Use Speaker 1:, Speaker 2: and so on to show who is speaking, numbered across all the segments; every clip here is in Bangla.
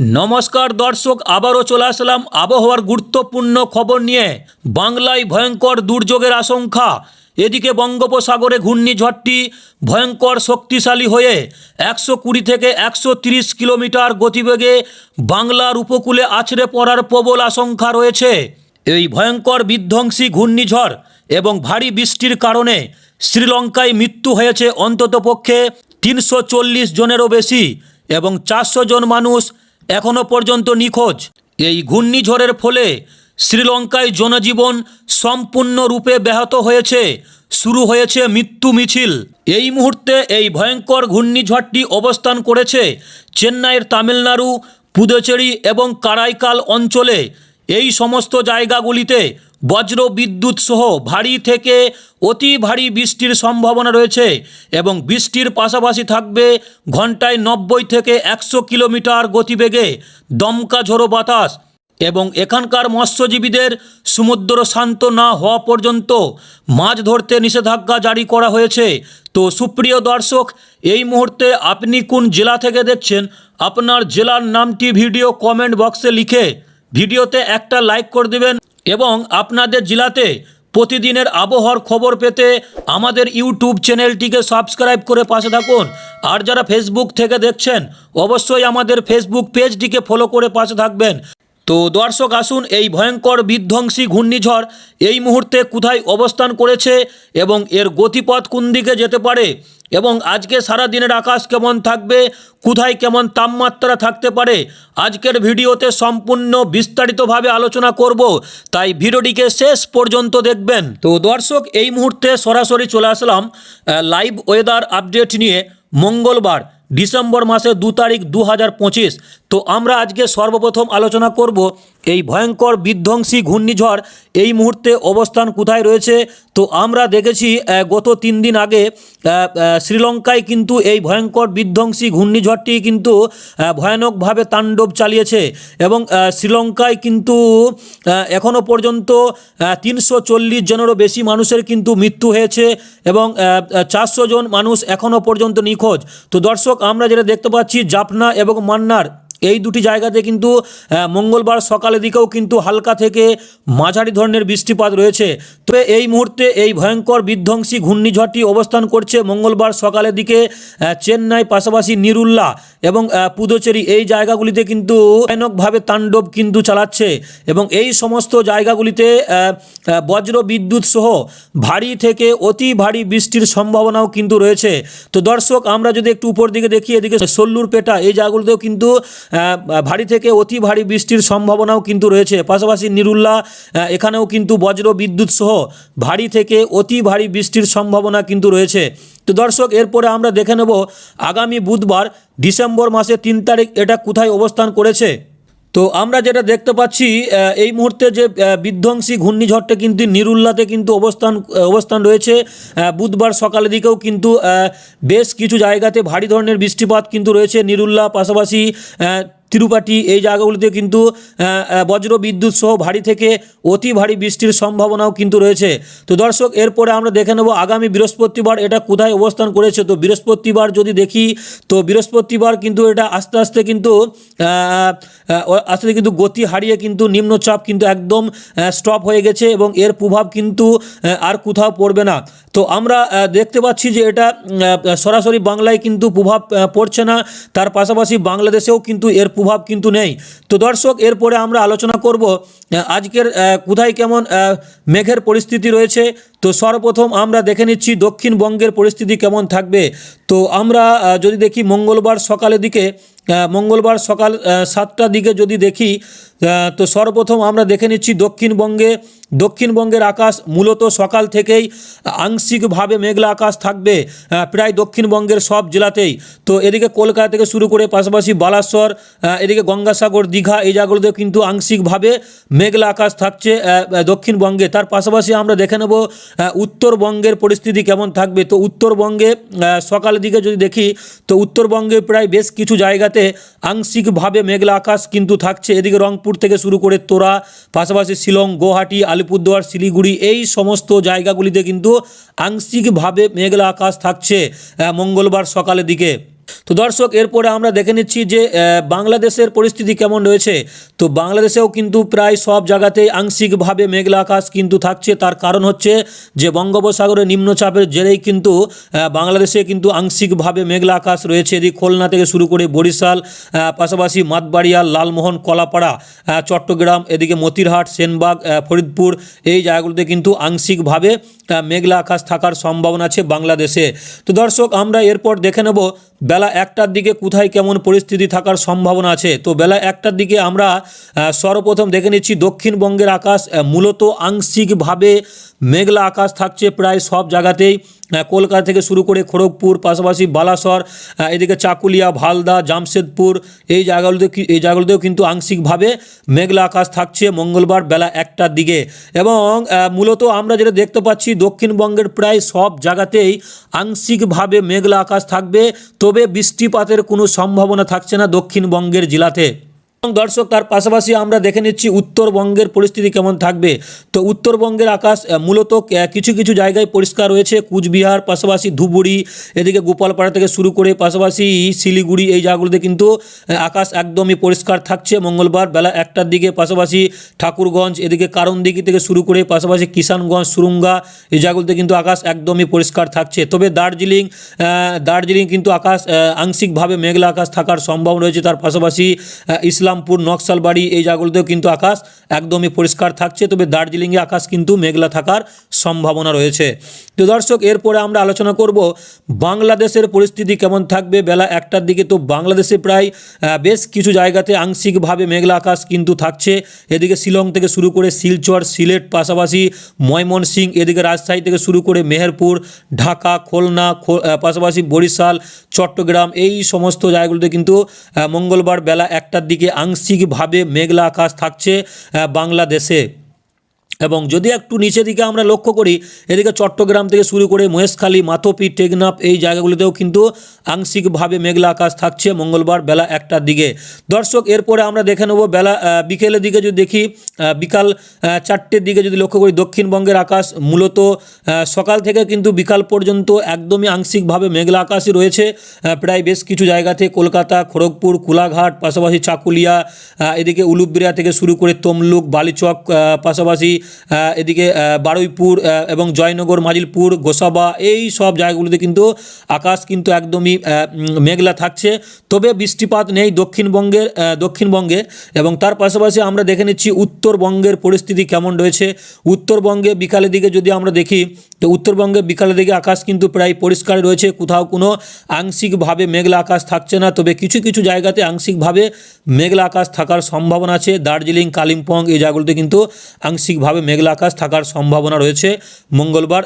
Speaker 1: নমস্কার দর্শক, আবারও চলে আসলাম আবহাওয়ার গুরুত্বপূর্ণ খবর নিয়ে। বাংলায় ভয়ঙ্কর দুর্যোগের আশঙ্কা। এদিকে বঙ্গোপসাগরে ঘূর্ণিঝড়টি ভয়ঙ্কর শক্তিশালী হয়ে একশো কুড়ি থেকে একশো তিরিশ কিলোমিটার গতিবেগে বাংলার উপকূলে আছড়ে পড়ার প্রবল আশঙ্কা রয়েছে। এই ভয়ঙ্কর বিধ্বংসী ঘূর্ণিঝড় এবং ভারী বৃষ্টির কারণে শ্রীলঙ্কায় মৃত্যু হয়েছে অন্ততপক্ষে তিনশো চল্লিশ জনেরও বেশি এবং চারশো জন মানুষ এখনও পর্যন্ত নিখোঁজ। এই ঘূর্ণিঝড়ের ফলে শ্রীলঙ্কায় জনজীবন সম্পূর্ণরূপে ব্যাহত হয়েছে, শুরু হয়েছে মৃত্যু মিছিল। এই মুহূর্তে এই ভয়ঙ্কর ঘূর্ণিঝড়টি অবস্থান করেছে চেন্নাইয়ের তামিলনাড়ু, পুদুচেরি এবং কারাইকাল অঞ্চলে। এই সমস্ত জায়গাগুলিতে বজ্র বিদ্যুৎ সহ ভারী থেকে অতি ভারী বৃষ্টির সম্ভাবনা রয়েছে এবং বৃষ্টির পাশাপাশি থাকবে ঘন্টায় নব্বই থেকে একশো কিলোমিটার গতিবেগে দমকা ঝোড়ো বাতাস এবং এখানকার মৎস্যজীবীদের সমুদ্র শান্ত না হওয়া পর্যন্ত মাছ ধরতে নিষেধাজ্ঞা জারি করা হয়েছে। তো সুপ্রিয় দর্শক, এই মুহূর্তে আপনি কোন জেলা থেকে দেখছেন? আপনার জেলার নামটি ভিডিও কমেন্ট বক্সে লিখে ভিডিওতে একটা লাইক করে দেবেন। এবং আপনাদের জেলাতে প্রতিদিনের আবহাওয়ার খবর পেতে আমাদের ইউটিউব চ্যানেলটিকে সাবস্ক্রাইব করে পাশে থাকুন। আর যারা ফেসবুক থেকে দেখছেন, অবশ্যই আমাদের ফেসবুক পেজটিকে ফলো করে পাশে থাকবেন। তো দর্শক আসুন, এই ভয়ঙ্কর বিধ্বংসী ঘূর্ণিঝড় এই মুহূর্তে কোথায় অবস্থান করেছে এবং এর গতিপথ কোন দিকে যেতে পারে এবং আজকে সারা দিনের আকাশ কেমন থাকবে, কোথায় কেমন তাপমাত্রা থাকতে পারে, আজকের ভিডিওতে সম্পূর্ণ বিস্তারিতভাবে আলোচনা করব। তাই ভিডিওটিকে শেষ পর্যন্ত দেখবেন। তো দর্শক, এই মুহূর্তে সরাসরি চলে আসলাম লাইভ ওয়েদার আপডেট নিয়ে মঙ্গলবার। ডিসেম্বর মাসের দু তারিখ দু হাজার পঁচিশ। তো আমরা আজকে সর্বপ্রথম আলোচনা করব এই ভয়ঙ্কর বিধ্বংসী ঘূর্ণিঝড়, এই মুহূর্তে অবস্থান কোথায় রয়েছে? তো আমরা দেখেছি গত তিন দিন আগে শ্রীলঙ্কায় কিন্তু এই ভয়ঙ্কর বিধ্বংসী ঘূর্ণিঝড়টি কিন্তু ভয়ানকভাবে তাণ্ডব চালিয়েছে এবং শ্রীলঙ্কায় কিন্তু এখনও পর্যন্ত তিনশো চল্লিশ জনেরও বেশি মানুষের কিন্তু মৃত্যু হয়েছে এবং চারশো জন মানুষ এখনও পর্যন্ত নিখোঁজ। তো দর্শক আমরা যেটা দেখতে পাচ্ছি জাপনা এবং মান্নার। এই দুটি জায়গাতে কিন্তু মঙ্গলবার সকালের দিকেও কিন্তু হালকা থেকে মাঝারি ধরনের বৃষ্টিপাত রয়েছে। তবে এই মুহূর্তে এই ভয়ঙ্কর বিধ্বংসী ঘূর্ণিঝড়টি অবস্থান করছে মঙ্গলবার সকালের দিকে চেন্নাই, পাশাপাশি নিরুল্লা এবং পুদুচেরি। এই জায়গাগুলিতে কিন্তু ভয়ানকভাবে তাণ্ডব কিন্তু চালাচ্ছে এবং এই সমস্ত জায়গাগুলিতে বজ্র বিদ্যুৎ সহ ভারী থেকে অতি ভারী বৃষ্টির সম্ভাবনাও কিন্তু রয়েছে। তো দর্শক, আমরা যদি একটু উপর দিকে দেখি, এদিকে সল্লুর পেটা, এই জায়গাগুলিতেও কিন্তু ভারী থেকে অতি ভারী বৃষ্টির সম্ভাবনাও কিন্তু রয়েছে। পাশাপাশি নিরুল্লা এখানেও কিন্তু বজ্র বিদ্যুৎ সহ ভারী থেকে অতি ভারী বৃষ্টির সম্ভাবনা কিন্তু রয়েছে। তো দর্শক, এরপরে আমরা দেখে নেব আগামী বুধবার ডিসেম্বর মাসে তিন তারিখ এটা কোথায় অবস্থান করেছে। তো আমরা যেটা দেখতে পাচ্ছি এই মুহূর্তে যে বিধ্বংসী ঘূর্ণিঝড়টা কিন্তু নিরুল্লাতে কিন্তু অবস্থান অবস্থান রয়েছে। বুধবার সকালের দিকেও কিন্তু বেশ কিছু জায়গাতে ভারী ধরনের বৃষ্টিপাত কিন্তু রয়েছে নিরুল্লা পাশাপাশি। তিরুপাটি এই জায়গাগুলিতে কিন্তু বজ্র বিদ্যুৎ সহ ভারী থেকে অতি ভারী বৃষ্টির সম্ভাবনাও কিন্তু রয়েছে। তো দর্শক, এরপরে আমরা দেখে নেব আগামী বৃহস্পতিবার এটা কোথায় অবস্থান করেছে। তো বৃহস্পতিবার যদি দেখি, তো বৃহস্পতিবার কিন্তু এটা আস্তে আস্তে কিন্তু আস্তে কিন্তু গতি হারিয়ে কিন্তু নিম্নচাপ কিন্তু একদম স্টপ হয়ে গেছে এবং এর প্রভাব কিন্তু আর কোথাও পড়বে না। তো আমরা দেখতে পাচ্ছি যে এটা সরাসরি বাংলায় কিন্তু প্রভাব পড়ছে না। তার পাশাপাশি বাংলাদেশেও কিন্তু এর প্রভাব কিন্তু নেই। তো দর্শক, এরপরে আমরা আলোচনা করব আজকের কোথায় কেমন মেঘের পরিস্থিতি রয়েছে। তো সর্বপ্রথম আমরা দেখে নিচ্ছি দক্ষিণবঙ্গের পরিস্থিতি কেমন থাকবে। তো আমরা যদি দেখি মঙ্গলবার সকালের দিকে মঙ্গলবার সকাল সাতটা সাতটার দিকে যদি দেখি তো সর্বপ্রথম আমরা দেখে নিচ্ছি দক্ষিণবঙ্গে দক্ষিণবঙ্গের আকাশ মূলত সকাল থেকেই আংশিকভাবে মেঘলা আকাশ থাকবে প্রায় দক্ষিণবঙ্গের সব জেলাতেই। তো এদিকে কলকাতা থেকে শুরু করে পাশাপাশি বালাসর এদিকে গঙ্গাসাগর, দীঘা, এই জায়গাগুলোতেও কিন্তু আংশিকভাবে মেঘলা আকাশ থাকছে দক্ষিণবঙ্গে। তার পাশাপাশি আমরা দেখে নেব উত্তরবঙ্গের পরিস্থিতি কেমন থাকবে। তো উত্তরবঙ্গে সকালের দিকে যদি দেখি, তো উত্তরবঙ্গে প্রায় বেশ কিছু জায়গাতে আংশিকভাবে মেঘলা আকাশ কিন্তু থাকছে। এদিকে রংপুর থেকে শুরু করে তোরা, পাশাপাশি শিলং গুয়াহাটি আলিপুরদুয়ার, শিলিগুড়ি এই সমস্ত জায়গাগুলিতে কিন্তু আংশিকভাবে মেঘলা আকাশ থাকছে মঙ্গলবার সকালের দিকে। তো দর্শক, এরপরে আমরা দেখে নিচ্ছি যে বাংলাদেশের পরিস্থিতি কেমন রয়েছে। তো বাংলাদেশেও কিন্তু প্রায় সব জায়গাতেই আংশিকভাবে মেঘলা আকাশ কিন্তু থাকছে। তার কারণ হচ্ছে যে, বঙ্গোপসাগরে নিম্নচাপের জেরেই কিন্তু বাংলাদেশে কিন্তু আংশিকভাবে মেঘলা আকাশ রয়েছে। এদিকে খুলনা থেকে শুরু করে বরিশাল পাশাপাশি মাতবাড়িয়া, লালমোহন, কলাপাড়া চট্টগ্রাম, এদিকে মতিরহাট, সেনবাগ ফরিদপুর, এই জায়গাগুলোতে কিন্তু আংশিকভাবে মেঘলা আকাশ থাকার সম্ভাবনা আছে বাংলাদেশে। তো দর্শক, আমরা এরপর দেখে নেব বেলা একটার দিকে কোথায় কেমন পরিস্থিতি থাকার সম্ভাবনা আছে। তো বেলা একটার দিকে আমরা সর্বপ্রথম দেখে নিচ্ছি দক্ষিণবঙ্গের আকাশ মূলত আংশিকভাবে মেঘলা আকাশ থাকছে প্রায় সব জায়গাতেই। কলকাতা থেকে শুরু করে খড়গপুর, পাশাপাশি বালাসর এদিকে চাকুলিয়া, ভালদা, জামশেদপুর, এই জায়গাগুলোতে এই জায়গাগুলোতেও কিন্তু আংশিকভাবে মেঘলা আকাশ থাকছে মঙ্গলবার বেলা একটার দিকে। এবং মূলত আমরা যেটা দেখতে পাচ্ছি, দক্ষিণবঙ্গের প্রায় সব জায়গাতেই আংশিকভাবে মেঘলা আকাশ থাকবে, তবে বৃষ্টিপাতের কোনো সম্ভাবনা থাকছে না দক্ষিণবঙ্গের জেলাতে। দর্শক তার পাশাপাশি আমরা দেখে নিচ্ছি উত্তরবঙ্গের পরিস্থিতি কেমন থাকবে। তো উত্তরবঙ্গের আকাশ মূলত কিছু কিছু জায়গায় পরিষ্কার রয়েছে। কুচবিহার পাশাপাশি ধুবুরি এদিকে গোপালপাড়া থেকে শুরু করে পাশাপাশি শিলিগুড়ি এই জায়গাগুলোতে কিন্তু আকাশ একদমই পরিষ্কার থাকছে। মঙ্গলবার বেলা একটার দিকে পাশাপাশি ঠাকুরগঞ্জ এদিকে কারণদিঘি থেকে শুরু করে পাশাপাশি কিষানগঞ্জ সুরুঙ্গা এই জায়গাগুলোতে কিন্তু আকাশ একদমই পরিষ্কার থাকছে। তবে দার্জিলিং দার্জিলিং কিন্তু আকাশ আংশিকভাবে মেঘলা আকাশ থাকার সম্ভাবনা রয়েছে। তার পাশাপাশি আহ, ইসলামপুর, নকশালবাড়ি, এই জায়গাগুলোতেও কিন্তু আকাশ একদমই পরিষ্কার থাকছে। তবে দার্জিলিংয়ে আকাশ কিন্তু মেঘলা থাকার সম্ভাবনা রয়েছে। তো দর্শক, এরপরে আমরা আলোচনা করব বাংলাদেশের পরিস্থিতি কেমন থাকবে। বেলা একটার দিকে তো বাংলাদেশে প্রায় বেশ কিছু জায়গাতে আংশিকভাবে মেঘলা আকাশ কিন্তু থাকছে। এদিকে শিলং থেকে শুরু করে শিলচর, সিলেট, পাশাপাশি ময়মনসিং, এদিকে রাজশাহী থেকে শুরু করে মেহেরপুর, ঢাকা, খুলনা পাশাপাশি বরিশাল, চট্টগ্রাম, এই সমস্ত জায়গাগুলোতে কিন্তু মঙ্গলবার বেলা একটার দিকে আংশিকভাবে মেঘলা আকাশ থাকছে বাংলাদেশে। এবং যদি একটু নিচের দিকে আমরা লক্ষ্য করি, এদিকে চট্টগ্রাম থেকে শুরু করে মহেশখালী, মাথপি, টেকনাফ এই জায়গাগুলিতেও কিন্তু আংশিকভাবে মেঘলা আকাশ থাকছে মঙ্গলবার বেলা একটার দিকে। দর্শক, এরপরে আমরা দেখে নেব বেলা বিকেলের দিকে যদি দেখি বিকাল চারটের দিকে যদি লক্ষ্য করি, দক্ষিণবঙ্গের আকাশ মূলত সকাল থেকে কিন্তু বিকাল পর্যন্ত একদমই আংশিকভাবে মেঘলা আকাশই রয়েছে। প্রায় বেশ কিছু জায়গাতে কলকাতা, খড়গপুর, কোলাঘাট, পাশাপাশি চাকুলিয়া এদিকে উলুবেড়িয়া থেকে শুরু করে তমলুক, বালিচক পাশাপাশি এদিকে বারুইপুর এবং জয়নগর, মাজিলপুর, গোসাবা, এই সব জায়গাগুলোতে কিন্তু আকাশ কিন্তু একদমই মেঘলা থাকছে। তবে বৃষ্টিপাত নেই দক্ষিণবঙ্গের দক্ষিণবঙ্গে, এবং তার পাশাপাশি আমরা দেখে নিচ্ছি উত্তরবঙ্গের পরিস্থিতি কেমন রয়েছে। উত্তরবঙ্গে বিকালের দিকে যদি আমরা দেখি, তো উত্তরবঙ্গে বিকালের দিকে আকাশ কিন্তু প্রায় পরিষ্কার রয়েছে। কোথাও কোনো আংশিকভাবে মেঘলা আকাশ থাকছে না, তবে কিছু কিছু জায়গাতে আংশিকভাবে মেঘলা আকাশ থাকার সম্ভাবনা আছে। দার্জিলিং, কালিম্পং, এই জায়গাগুলোতে কিন্তু আংশিকভাবে মেঘলা আকাশ থাকার সম্ভাবনা রয়েছে মঙ্গলবার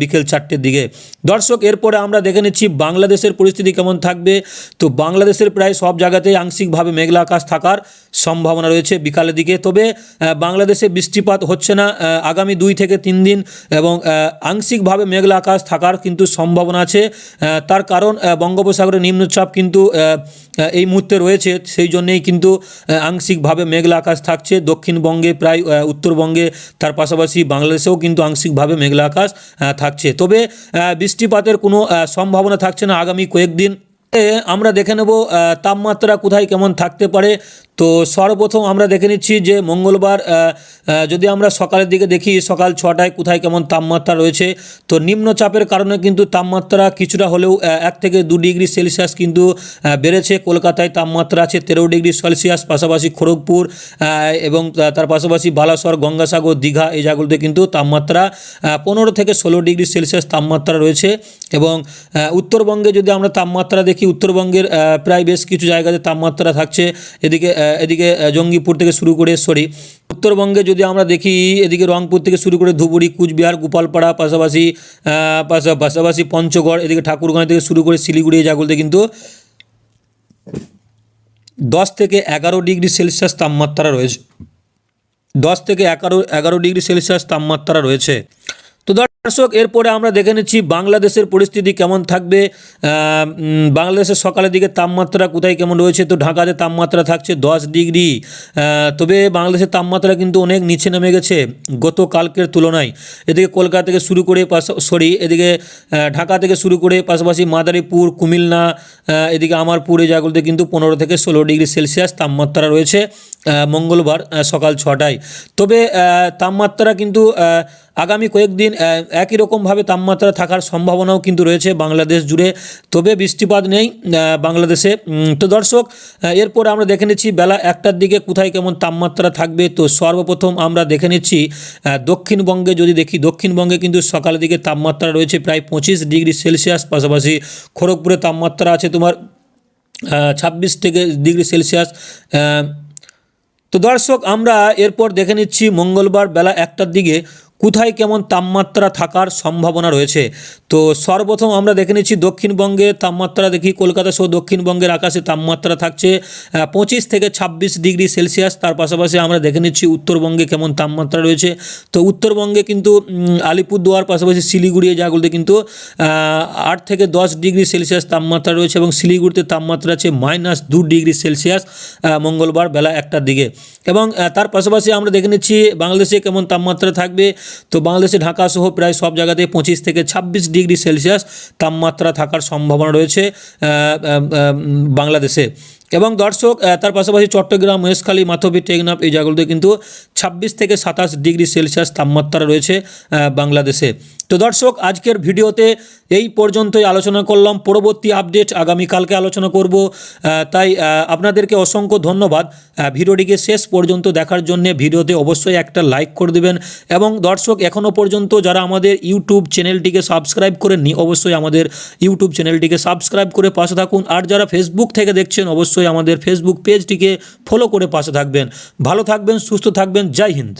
Speaker 1: বিকেল চারটের দিকে। দর্শক এরপরে আমরা দেখে নিচ্ছি বাংলাদেশের পরিস্থিতি কেমন থাকবে। তো বাংলাদেশের প্রায় সব জায়গাতেই আংশিকভাবে মেঘলা আকাশ থাকার সম্ভাবনা রয়েছে বিকালের দিকে। তবে বাংলাদেশে বৃষ্টিপাত হচ্ছে না আগামী দুই থেকে তিন দিন এবং আংশিকভাবে মেঘলা আকাশ থাকার কিন্তু সম্ভাবনা আছে। তার কারণ আহ, বঙ্গোপসাগরের নিম্নচাপ কিন্তু এই মুহূর্তে রয়েছে। সেই জন্যেই কিন্তু আংশিকভাবে মেঘলা আকাশ থাকছে। দক্ষিণবঙ্গে প্রায় উত্তরবঙ্গে তার পাশাপাশি বাংলাদেশেও কিন্তু আংশিকভাবে মেঘলা আকাশ থাকছে। তবে বৃষ্টিপাতের কোনো সম্ভাবনা থাকছে না আগামী কয়েকদিন। আমরা দেখে নেব তাপমাত্রা কোথায় কেমন থাকতে পারে তো সর্বপ্রথম আমরা দেখে নিচ্ছি যে মঙ্গলবার যদি আমরা সকালের দিকে দেখি সকাল ছটায় কোথায় কেমন তাপমাত্রা রয়েছে, তো নিম্নচাপের কারণে কিন্তু তাপমাত্রা কিছুটা হলেও এক থেকে দু ডিগ্রি সেলসিয়াস কিন্তু বেড়েছে। কলকাতায় তাপমাত্রা আছে তেরো ডিগ্রি সেলসিয়াস, পাশাপাশি খড়গপুর এবং তার পাশাপাশি বালাসর, গঙ্গাসাগর, দীঘা এই জায়গাগুলোতে কিন্তু তাপমাত্রা পনেরো থেকে ষোলো ডিগ্রি সেলসিয়াস তাপমাত্রা রয়েছে। এবং উত্তরবঙ্গে যদি আমরা তাপমাত্রা দেখি, উত্তরবঙ্গের প্রায় বেশ কিছু জায়গাতে তাপমাত্রা থাকছে। এদিকে এদিকে জঙ্গিপুর থেকে শুরু করে সরি উত্তরবঙ্গে যদি আমরা দেখি, এদিকে রংপুর থেকে শুরু করে ধুবুরি কুচবিহার, গোপালপাড়া, পাশাপাশি পাশাপাশি পঞ্চগড়, এদিকে ঠাকুরগাঁও থেকে শুরু করে শিলিগুড়ি, এই জায়গাগুলোতে কিন্তু দশ থেকে এগারো ডিগ্রি সেলসিয়াস তাপমাত্রা রয়েছে। দশ থেকে এগারো এগারো ডিগ্রি সেলসিয়াস তাপমাত্রা রয়েছে। তো দর্শক, এরপরে আমরা দেখে নিচ্ছি বাংলাদেশের পরিস্থিতি কেমন থাকবে। বাংলাদেশের সকালের দিকে তাপমাত্রা কোথায় কেমন রয়েছে? তো ঢাকাতে তাপমাত্রা থাকছে দশ ডিগ্রি। তবে বাংলাদেশের তাপমাত্রা কিন্তু অনেক নিচে নেমে গেছে গতকালকের তুলনায়। এদিকে কলকাতা থেকে শুরু করে সরি, এদিকে ঢাকা থেকে শুরু করে পাশাপাশি মাদারীপুর, কুমিল্লা এদিকে আমারপুর এই জায়গাগুলোতে কিন্তু পনেরো থেকে ষোলো ডিগ্রি সেলসিয়াস তাপমাত্রা রয়েছে মঙ্গলবার সকাল ছটায়। তবে তাপমাত্রা কিন্তু আগামী কয়েকদিন একই রকমভাবে তাপমাত্রা থাকার সম্ভাবনাও কিন্তু রয়েছে বাংলাদেশ জুড়ে। তবে বৃষ্টিপাত নেই বাংলাদেশে। তো দর্শক এরপরে আমরা দেখে নিচ্ছি বেলা একটার দিকে কোথায় কেমন তাপমাত্রা থাকবে। তো সর্বপ্রথম আমরা দেখে নিচ্ছি দক্ষিণবঙ্গে যদি দেখি, দক্ষিণবঙ্গে কিন্তু সকালের দিকে তাপমাত্রা রয়েছে প্রায় পঁচিশ ডিগ্রি সেলসিয়াস, পাশাপাশি খড়গপুরে তাপমাত্রা আছে তোমার ছাব্বিশ থেকে ডিগ্রি সেলসিয়াস। তো দর্শক, আমরা এরপর দেখে নিচ্ছি মঙ্গলবার বেলা একটার দিকে কোথায় কেমন তাপমাত্রা থাকার সম্ভাবনা রয়েছে? তো সর্বপ্রথম আমরা দেখে নিচ্ছি দক্ষিণবঙ্গে তাপমাত্রা, দেখি কলকাতা সহ দক্ষিণবঙ্গের আকাশে তাপমাত্রা থাকছে পঁচিশ থেকে ছাব্বিশ ডিগ্রি সেলসিয়াস। তার পাশাপাশি আমরা দেখে নিচ্ছি উত্তরবঙ্গে কেমন তাপমাত্রা রয়েছে। তো উত্তরবঙ্গে কিন্তু আলিপুরদুয়ার, পাশাপাশি শিলিগুড়ি জায়গাগুলোতে কিন্তু আট থেকে দশ ডিগ্রি সেলসিয়াস তাপমাত্রা রয়েছে এবং শিলিগুড়িতে তাপমাত্রা আছে মাইনাস দু ডিগ্রি সেলসিয়াস মঙ্গলবার বেলা একটার দিকে। এবং তার পাশাপাশি আমরা দেখে নিচ্ছি বাংলাদেশে কেমন তাপমাত্রা থাকবে তো বাংলাদেশে ঢাকা সহ প্রায় সব জায়গাতে পঁচিশ থেকে ছাব্বিশ ডিগ্রি সেলসিয়াস তাপমাত্রা থাকার সম্ভাবনা রয়েছে বাংলাদেশে। এবং দর্শক তার পাশাপাশি চট্টগ্রাম মহেশখালী মাথবি টেকনাফ এই জায়গাগুলোতে কিন্তু ছাব্বিশ থেকে সাতাশ ডিগ্রি সেলসিয়াস তাপমাত্রা রয়েছে বাংলাদেশে। তো দর্শক, আজকের ভিডিওতে এই পর্যন্তই আলোচনা করলাম। পরবর্তী আপডেট আগামীকালকে আলোচনা করব। তাই আপনাদেরকে অসংখ্য ধন্যবাদ। ভিডিওটিকে শেষ পর্যন্ত দেখার জন্য ভিডিওতে অবশ্যই একটা লাইক করে দেবেন। এবং দর্শক এখনও পর্যন্ত যারা আমাদের ইউটিউব চ্যানেলটিকে সাবস্ক্রাইব করেননি, অবশ্যই আমাদের ইউটিউব চ্যানেলটিকে সাবস্ক্রাইব করে পাশে থাকুন। আর যারা ফেসবুক থেকে দেখছেন, অবশ্যই আমাদের ফেসবুক পেজটিকে ফলো করে পাশে থাকবেন। ভালো থাকবেন, সুস্থ থাকবেন। জয় হিন্দ।